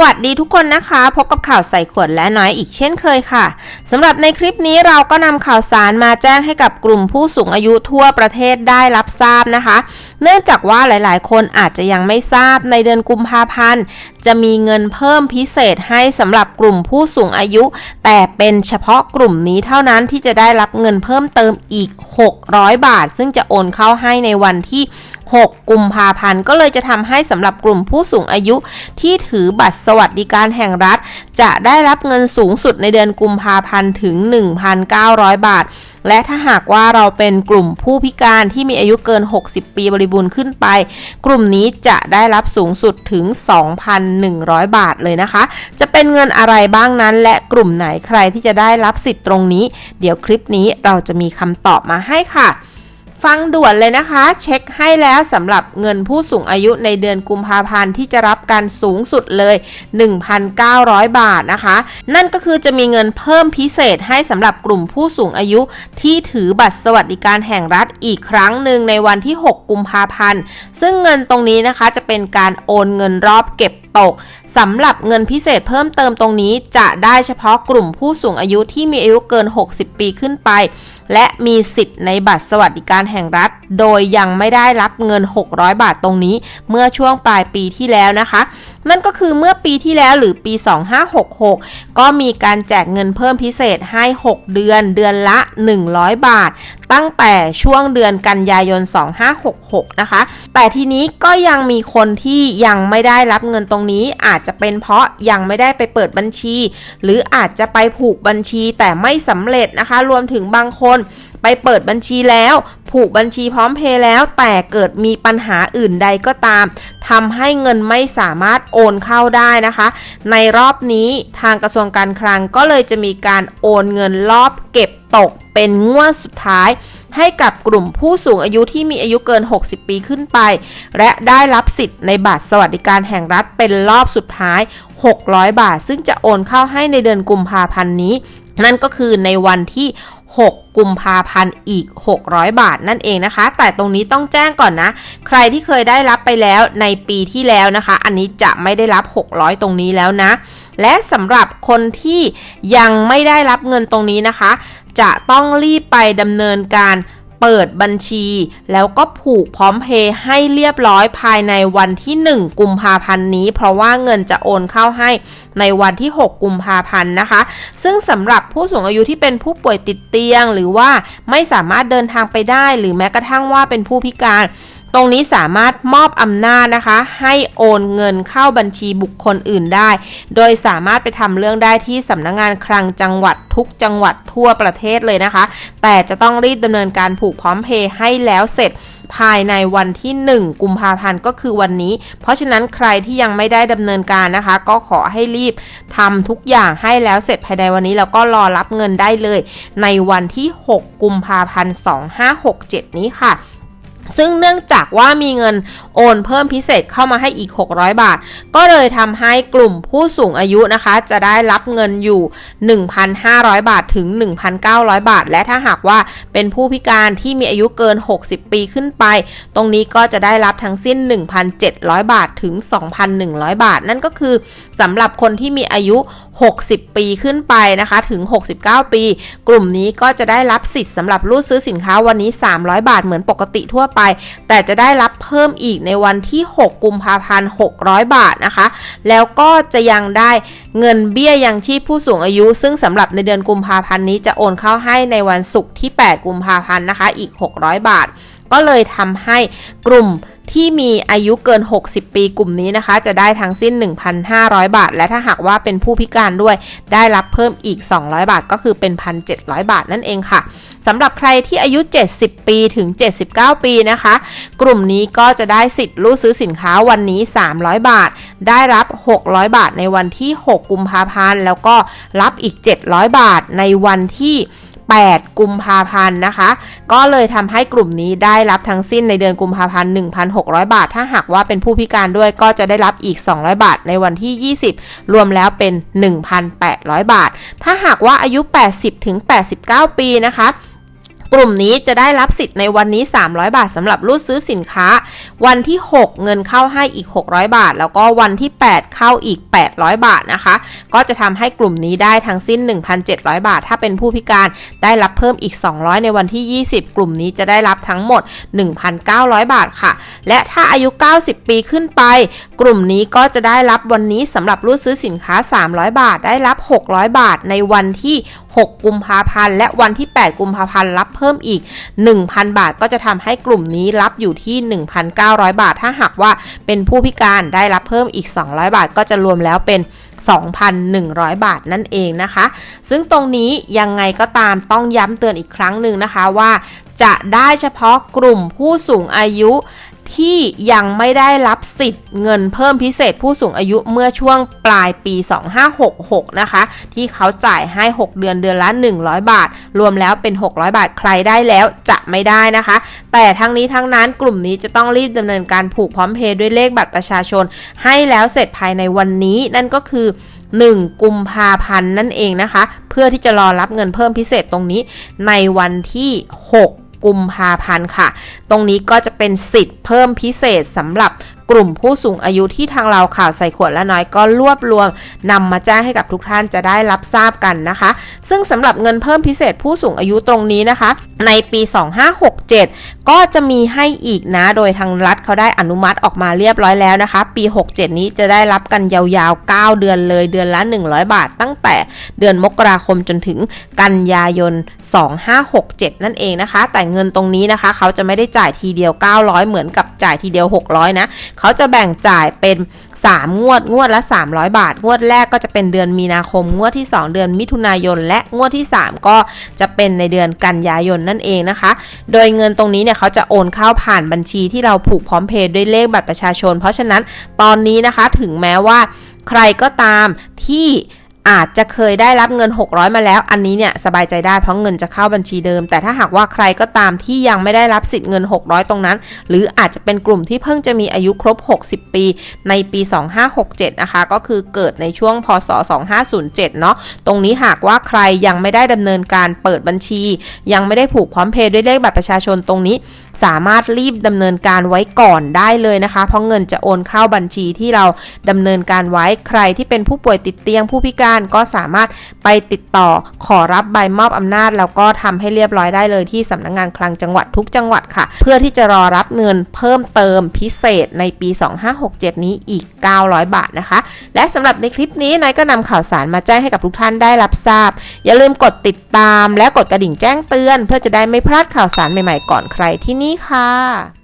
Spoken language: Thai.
วัสดีทุกคนนะคะ พบกับข่าวใส่ขวดและน้อยอีกเช่นเคยค่ะสำหรับในคลิปนี้เราก็นำข่าวสารมาแจ้งให้กับกลุ่มผู้สูงอายุทั่วประเทศได้รับทราบนะคะ เนื่องจากว่าหลายๆ คนอาจจะยังไม่ทราบในเดือนกุมภาพันธ์ จะมีเงินเพิ่มพิเศษให้สำหรับกลุ่มผู้สูงอายุ แต่เป็นเฉพาะกลุ่มนี้เท่านั้นที่จะได้รับเงินเพิ่มเติมอีก 600 บาท ซึ่งจะโอนเข้าให้ในวันที่6กุมภาพันธ์ก็เลยจะทำให้สำหรับกลุ่มผู้สูงอายุที่ถือบัตรสวัสดิการแห่งรัฐ จะได้รับเงินสูงสุดในเดือนกุมภาพันธ์ถึง 1,900 บาท และถ้าหากว่าเราเป็นกลุ่มผู้พิการที่มีอายุเกิน 60 ปีบริบูรณ์ขึ้นไป กลุ่มนี้จะได้รับสูงสุดถึง 2,100 บาทเลยนะคะ จะเป็นเงินอะไรบ้างนั้น และกลุ่มไหนใครที่จะได้รับสิทธิ์ตรงนี้ เดี๋ยวคลิปนี้เราจะมีคำตอบมาให้ค่ะ ฟังด่วนเลยนะคะ เช็คให้แล้วสำหรับเงินผู้สูงอายุในเดือนกุมภาพันธ์ที่จะรับการสูงสุดเลย 1,900 บาทนะคะ นั่นก็คือจะมีเงินเพิ่มพิเศษให้สำหรับกลุ่มผู้สูงอายุที่ถือบัตรสวัสดิการแห่งรัฐอีกครั้งหนึ่งในวันที่ 6 กุมภาพันธ์ ซึ่งเงินตรงนี้นะคะจะเป็นการโอนเงินรอบเก็บตกสำหรับเงินพิเศษเพิ่มเติมตรงนี้จะได้เฉพาะกลุ่มผู้สูงอายุที่มีอายุเกิน 60 ปีขึ้นไป และมีสิทธิ์ในบัตรสวัสดิการแห่งรัฐ โดยยังไม่ได้รับเงิน 600 บาทตรงนี้ เมื่อช่วงปลายปีที่แล้วนะคะ นั่นก็คือเมื่อปีที่แล้วหรือปี 2566 ก็มีการแจกเงินเพิ่มพิเศษให้ 6 เดือนเดือนละ 100 บาท ตั้งแต่ช่วงเดือนกันยายน 2566 นะคะ แต่ทีนี้ก็ยังมีคนที่ยังไม่ได้รับเงินตรงนี้ อาจจะเป็นเพราะยังไม่ได้ไปเปิดบัญชี หรืออาจจะไปผูกบัญชีแต่ไม่สำเร็จนะคะ รวมถึงบางคน ไปเปิดบัญชีแล้ว ผูกบัญชีพร้อมเพย์แล้ว แต่เกิดมีปัญหาอื่นใดก็ตามทำให้เงินไม่สามารถโอนเข้าได้นะคะ ในรอบนี้ทางกระทรวงการคลังก็เลยจะมีการโอนเงินรอบเก็บตกเป็นงวดสุดท้ายให้กับกลุ่มผู้สูงอายุที่มีอายุเกิน 60 ปีขึ้นไป และได้รับสิทธิ์ในบัตรสวัสดิการแห่งรัฐเป็นรอบสุดท้าย 600 บาท ซึ่งจะโอนเข้าให้ในเดือนกุมภาพันธ์นี้ นั่นก็คือในวันที่ 6 กุมภาพันธ์อีก 600 บาทนั่นเองนะคะ แต่ตรงนี้ต้องแจ้งก่อนนะ ใครที่เคยได้รับไปแล้วในปีที่แล้วนะคะ อันนี้จะไม่ได้รับ 600 ตรงนี้แล้วนะ และสำหรับคนที่ยังไม่ได้รับเงินตรงนี้นะคะ จะต้องรีบไปดำเนินการ เปิดบัญชี แล้วก็ผูกพร้อมเพย์ให้เรียบร้อยภายในวันที่ 1 กุมภาพันธ์นี้ เพราะว่าเงินจะโอนเข้าให้ในวันที่ 6 กุมภาพันธ์นะคะ ซึ่งสำหรับผู้สูงอายุที่เป็นผู้ป่วยติดเตียง หรือว่าไม่สามารถเดินทางไปได้ หรือแม้กระทั่งว่าเป็นผู้พิการ ตรงนี้สามารถมอบอำนาจนะคะ ให้โอนเงินเข้าบัญชีบุคคลอื่นได้ โดยสามารถไปทำเรื่องได้ที่สำนักงงานคลังจังหวัดทุกจังหวัดทั่วประเทศเลยนะคะ แต่จะต้องรีบดำเนินการผูกพร้อมเพย์ให้แล้วเสร็จภายในวันที่ 1 กุมภาพันธ์ก็คือวันนี้ เพราะฉะนั้นใครที่ยังไม่ได้ดำเนินการนะคะ ก็ขอให้รีบทำทุกอย่างให้แล้วเสร็จภายในวันนี้ แล้วก็รอรับเงินได้เลย ในวันที่ 6 กุมภาพันธ์ 2567 นี้ค่ะ ซึ่งเนื่องจากว่ามีเงินโอนเพิ่มพิเศษเข้ามาให้อีก 600 บาท ก็เลยทำให้กลุ่มผู้สูงอายุนะคะ จะได้รับเงินอยู่ 1,500 บาทถึง 1,900 บาท และถ้าหากว่าเป็นผู้พิการที่มีอายุเกิน 60 ปีขึ้นไป ตรงนี้ก็จะได้รับทั้งสิ้น 1,700 บาทถึง 2,100 บาท นั่นก็คือสำหรับคนที่มีอายุ 60 ปีขึ้นไปนะคะถึง 69 ปี กลุ่มนี้ก็จะได้รับสิทธิ์สำหรับรูดซื้อสินค้าวันนี้ 300 บาทเหมือนปกติทั่วไปแต่จะได้รับเพิ่มอีกในวันที่ 6 กุมภาพันธ์ 600 บาทนะคะ แล้วก็จะยังได้เงินเบี้ยยังชีพผู้สูงอายุ ซึ่งสำหรับในเดือนกุมภาพันธ์นี้จะโอนเข้าให้ในวันศุกร์ที่ 8 กุมภาพันธ์นะคะ อีก 600 บาท ก็เลยทำให้กลุ่ม ที่มีอายุเกิน 60 ปีกลุ่มนี้นะคะ จะได้ทั้งสิ้น 1,500 บาท และถ้าหากว่าเป็นผู้พิการด้วยได้รับเพิ่มอีก 200 บาท ก็คือเป็น 1,700 บาทนั่นเองค่ะสำหรับใครที่อายุ 70 ปีถึง 79 ปีนะคะ กลุ่มนี้ก็จะได้สิทธิ์รูดซื้อสินค้าวันนี้ 300 บาท ได้รับ 600 บาทในวันที่ 6 กุมภาพันธ์แล้วก็รับอีก 700 บาทในวันที่ 8 กุมภาพันธ์นะคะ ก็เลยทำให้กลุ่มนี้ได้รับทั้งสิ้นในเดือนกุมภาพันธ์ 1,600 บาท ถ้าหากว่าเป็นผู้พิการด้วยก็จะได้รับอีก 200 บาท ในวันที่ 20 รวมแล้วเป็น 1,800 บาท ถ้าหากว่าอายุ 80ถึง89 ปีนะคะ กลุ่มนี้จะได้รับสิทธิ์ในวันนี้ 300 บาทสำหรับรูดซื้อสินค้า วันที่ 6 เงินเข้าให้อีก 600 บาท แล้วก็วันที่ 8 เข้าอีก 800 บาทนะคะ ก็จะทำให้กลุ่มนี้ได้ทั้งสิ้น 1,700 บาท ถ้าเป็นผู้พิการได้รับเพิ่มอีก 200 ในวันที่ 20 กลุ่มนี้จะได้รับทั้งหมด 1,900 บาทค่ะ และถ้าอายุ 90 ปีขึ้นไป กลุ่มนี้ก็จะได้รับวันนี้สำหรับรูดซื้อสินค้า 300 บาทได้รับ 600 บาทในวันที่6 กุมภาพันธ์ และวันที่ 8 กุมภาพันธ์รับเพิ่มอีก 1,000 บาทก็จะทำให้กลุ่มนี้รับอยู่ที่ 1,900 บาท ถ้าหากว่าเป็นผู้พิการได้รับเพิ่มอีก 200 บาท ก็จะรวมแล้วเป็น2,100 บาทนั่นเองนะคะ ซึ่งตรงนี้ยังไงก็ตามต้องย้ำเตือนอีกครั้งหนึ่งนะคะว่า จะได้เฉพาะกลุ่มผู้สูงอายุ ที่ยังไม่ได้รับสิทธิ์เงินเพิ่มพิเศษผู้สูงอายุเมื่อช่วงปลายปี 2566 นะคะ ที่เขาจ่ายให้ 6 เดือนเดือนละ 100 บาท รวมแล้วเป็น 600 บาทใครได้แล้วจะไม่ได้นะคะ แต่ทั้งนี้ทั้งนั้นกลุ่มนี้จะต้องรีบดำเนินการผูกพร้อมเพย์ด้วยเลขบัตรประชาชน ให้แล้วเสร็จภายในวันนี้นั่นก็คือ1กุมภาพันธ์นั่นเองนะคะ เพื่อที่จะรอรับเงินเพิ่มพิเศษตรงนี้ในวันที่ 6 กุมภาพันธ์ค่ะ ตรงนี้ก็จะเป็นสิทธิ์เพิ่มพิเศษสำหรับ กลุ่มผู้สูงอายุที่ทางเราข่าวใส่ขวดและน้อยก็รวบรวมนำมาแจ้งให้กับทุกท่านจะได้รับทราบกันนะคะ ซึ่งสำหรับเงินเพิ่มพิเศษผู้สูงอายุตรงนี้นะคะ ในปี 2567 ก็จะมีให้อีกนะ โดยทางรัฐเขาได้อนุมัติออกมาเรียบร้อยแล้วนะคะ ปี 67 นี้จะได้รับกันยาวๆ 9 เดือนเลยเดือนละ 100 บาท ตั้งแต่เดือนมกราคมจนถึงกันยายน 2567 นั่นเองนะคะ แต่เงินตรงนี้นะคะ เขาจะไม่ได้จ่ายทีเดียว 900 เหมือนกับจ่ายทีเดียว 600 นะเขาจะแบ่งจ่ายเป็น 3 งวดงวดละ 300 บาท งวดแรกก็จะเป็นเดือนมีนาคม งวดที่ 2 เดือนมิถุนายน และงวดที่ 3 ก็จะเป็นในเดือนกันยายนนั่นเองนะคะ โดยเงินตรงนี้เนี่ยเขาจะโอนเข้าผ่านบัญชีที่เราผูกพร้อมเพย์ด้วยเลขบัตรประชาชน เพราะฉะนั้นตอนนี้นะคะถึงแม้ว่าใครก็ตามที่ อาจจะเคยได้รับเงิน 600 มาแล้ว อันนี้เนี่ยสบายใจได้เพราะเงินจะเข้าบัญชีเดิม แต่ถ้าหากว่าใครก็ตามที่ยังไม่ได้รับสิทธิ์เงิน 600 ตรงนั้น หรืออาจจะเป็นกลุ่มที่เพิ่งจะมีอายุครบ 60 ปี ในปี 2567 นะคะ ก็คือเกิดในช่วงพศ 2507 เนาะตรงนี้หากว่าใครยังไม่ได้ดำเนินการเปิดบัญชี ยังไม่ได้ผูกพร้อมเพย์ด้วยเลขบัตรประชาชนตรงนี้ สามารถรีบดำเนินการไว้ก่อนได้เลยนะคะ เพราะเงินจะโอนเข้าบัญชีที่เราดำเนินการไว้ใครที่เป็นผู้ป่วยติดเตียงผู้พิการก็สามารถไปติดต่อขอรับใบมอบอำนาจ แล้วก็ทำให้เรียบร้อยได้เลยที่สำนักงงานคลังจังหวัดทุกจังหวัดค่ะ เพื่อที่จะรอรับเงินเพิ่มเติมพิเศษในปี 2567 นี้อีก 900 บาทนะคะ และสำหรับในคลิปนี้นายก็นำข่าวสารมาแจ้งให้กับทุกท่านได้รับทราบ อย่าลืมกดติดตามและกดกระดิ่งแจ้งเตือน เพื่อจะได้ไม่พลาดข่าวสารใหม่ๆก่อนใครที่นี่ค่ะ